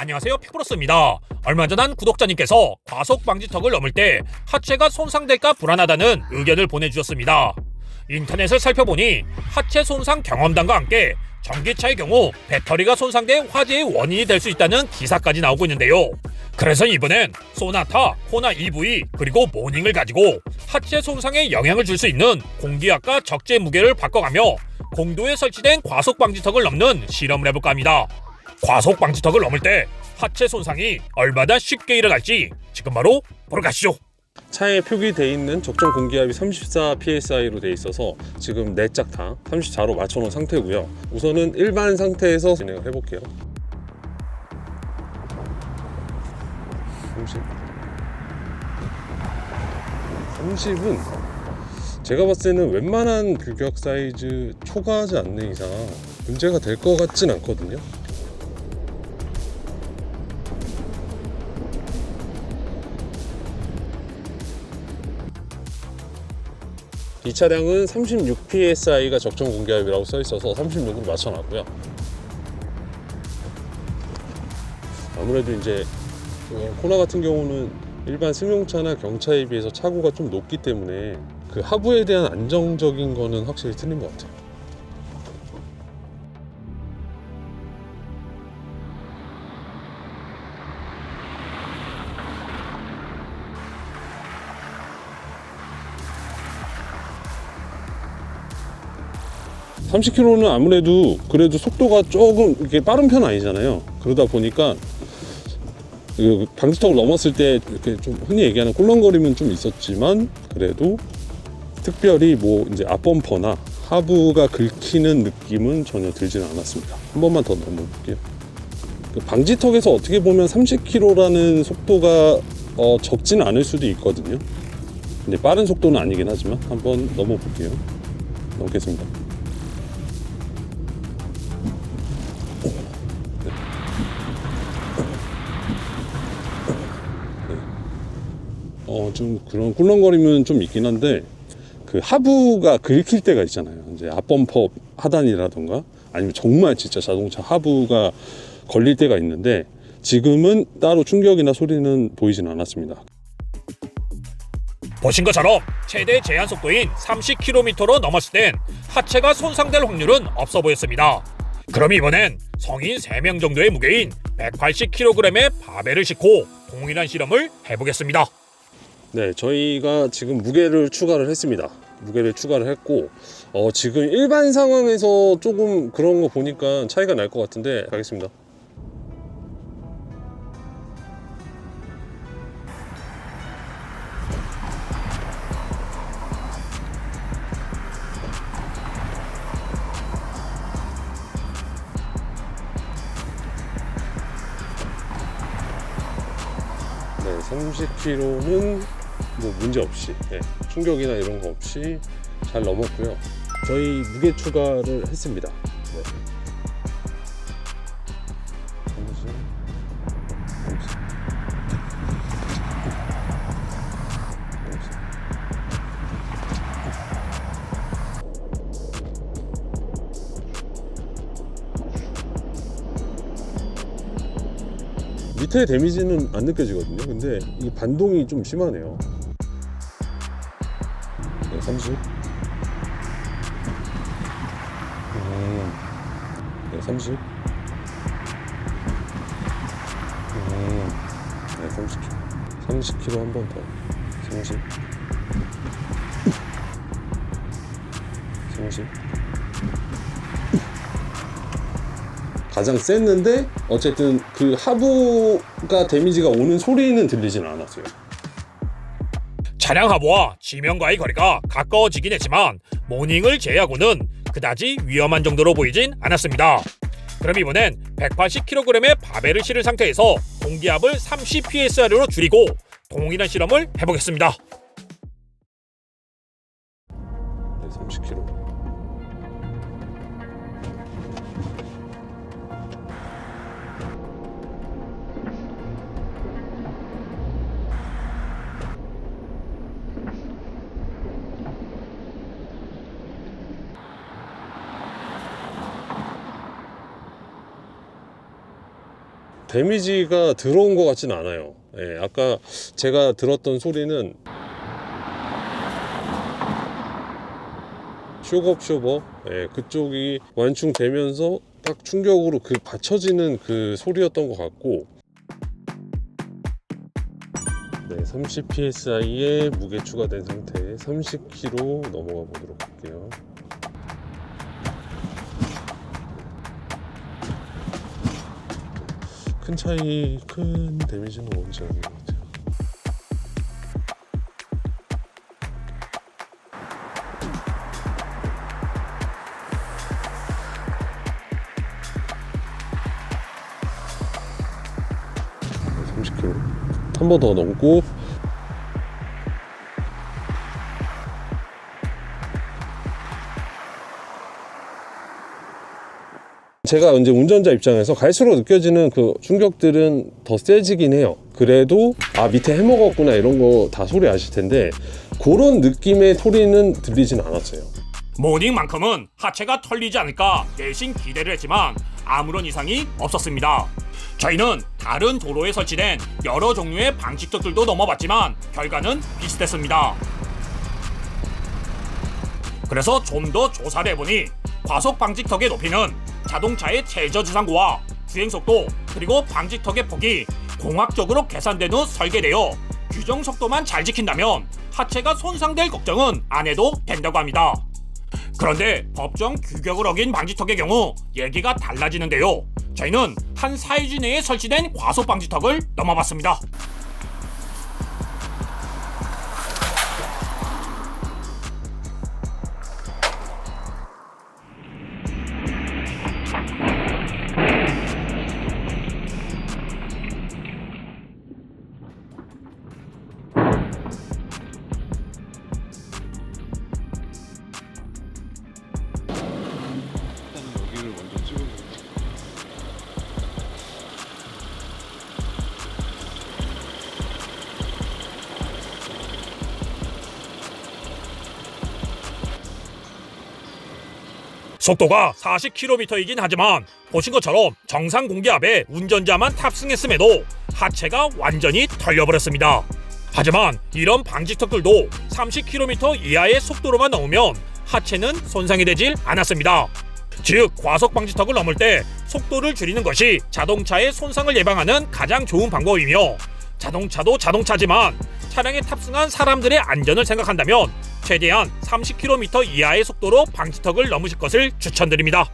안녕하세요 페브로스입니다. 얼마 전 한 구독자님께서 과속 방지턱을 넘을 때 하체가 손상될까 불안하다는 의견을 보내주셨습니다. 인터넷을 살펴보니 하체 손상 경험담과 함께 전기차의 경우 배터리가 손상돼 화재의 원인이 될 수 있다는 기사까지 나오고 있는데요. 그래서 이번엔 소나타, 코나 EV 그리고 모닝을 가지고 하체 손상에 영향을 줄 수 있는 공기압과 적재 무게를 바꿔가며 공도에 설치된 과속 방지턱을 넘는 실험을 해볼까 합니다. 과속 방지턱을 넘을 때 하체 손상이 얼마나 쉽게 일어날지 지금 바로 보러 가시죠. 차에 표기돼 있는 적정 공기압이 34 psi로 돼 있어서 지금 네짝다 34로 맞춰놓은 상태고요. 우선은 일반 상태에서 진행을 해볼게요. 30. 30은 제가 봤을 때는 웬만한 규격 사이즈 초과하지 않는 이상 문제가 될 것 같진 않거든요. 이 차량은 36 psi가 적정 공기압이라고 써 있어서 36으로 맞춰놨고요. 아무래도 이제 어, 코나 같은 경우는 일반 승용차나 경차에 비해서 차고가 좀 높기 때문에 그 하부에 대한 안정적인 거는 확실히 틀린 것 같아요. 삼0 k m 는 아무래도 그래도 속도가 조금 이렇게 빠른 편 아니잖아요. 그러다 보니까 그 방지턱을 넘었을 때 이렇게 좀 흔히 얘기하는 꿀렁거림은 좀 있었지만 그래도 특별히 뭐 이제 앞범퍼나 하부가 긁히는 느낌은 전혀 들지는 않았습니다. 한 번만 더 넘어볼게요. 그 방지턱에서 어떻게 보면 30km라는 속도가 어, 적지는 않을 수도 있거든요. 근데 빠른 속도는 아니긴 하지만 한번 넘어볼게요. 넘겠습니다. 어, 좀 그런 꿀렁거림은 좀 있긴 한데 그 하부가 긁힐 때가 있잖아요. 이제 앞범퍼 하단이라던가 아니면 정말 진짜 자동차 하부가 걸릴 때가 있는데 지금은 따로 충격이나 소리는 보이진 않았습니다. 보신 것처럼 최대 제한 속도인 30km로 넘었을 땐 하체가 손상될 확률은 없어 보였습니다. 그럼 이번엔 성인 3명 정도의 무게인 180kg의 바벨을 싣고 동일한 실험을 해보겠습니다. 네, 저희가 지금 무게를 추가를 했습니다. 무게를 추가를 했고 어, 지금 일반 상황에서 조금 그런 거 보니까 차이가 날 것 같은데 가겠습니다. 네, 30km는 뭐 문제 없이 예, 충격이나 이런 거 없이 잘 넘었고요. 저희 무게 추가를 했습니다. 네. 30, 30, 30. 밑에 데미지는 안 느껴지거든요. 근데 이 반동이 좀 심하네요. 네, 30. 음, 네, 30. 음, 네, 30kg. 30kg 한 번 더. 30. 30. 가장 셌는데 어쨌든 그 하부가 데미지가 오는 소리는 들리진 않았어요. 차량 하부와 지면과의 거리가 가까워지긴 했지만 모닝을 제외하고는 그다지 위험한 정도로 보이진 않았습니다. 그럼 이번엔 180kg의 바벨을 실은 상태에서 공기압을 30 psi로 줄이고 동일한 실험을 해보겠습니다. 데미지가 들어온 것 같진 않아요. 예, 아까 제가 들었던 소리는 쇼업 쇼버 예, 그쪽이 완충되면서 딱 충격으로 그 받쳐지는 그 소리였던 것 같고 네, 30 psi의 무게 추가된 상태 30kg 넘어가 보도록 할게요. 큰 차이, 큰 데미지는 오지 않는 것 같아요. 네, 30kg. 한번 더 넘고 제가 이제 운전자 입장에서 갈수록 느껴지는 그 충격들은 더 세지긴 해요. 그래도 아 밑에 해먹었구나 이런 거 다 소리 아실 텐데 그런 느낌의 소리는 들리진 않았어요. 모닝만큼은 하체가 털리지 않을까 내심 기대를 했지만 아무런 이상이 없었습니다. 저희는 다른 도로에 설치된 여러 종류의 방지턱들도 넘어봤지만 결과는 비슷했습니다. 그래서 좀 더 조사를 해보니 과속 방지턱의 높이는 자동차의 최저 지상고와 주행 속도 그리고 방지턱의 폭이 공학적으로 계산된 후 설계되어 규정 속도만 잘 지킨다면 하체가 손상될 걱정은 안 해도 된다고 합니다. 그런데 법정 규격을 어긴 방지턱의 경우 얘기가 달라지는데요. 저희는 한 사이즈 내에 설치된 과속 방지턱을 넘어봤습니다. 속도가 40km이긴 하지만 보신 것처럼 정상 공기압에 운전자만 탑승했음에도 하체가 완전히 털려버렸습니다. 하지만 이런 방지턱들도 30km 이하의 속도로만 넘으면 하체는 손상이 되질 않았습니다. 즉 과속 방지턱을 넘을 때 속도를 줄이는 것이 자동차의 손상을 예방하는 가장 좋은 방법이며 자동차도 자동차지만 차량에 탑승한 사람들의 안전을 생각한다면 최대한 30km 이하의 속도로 방지턱을 넘으실 것을 추천드립니다.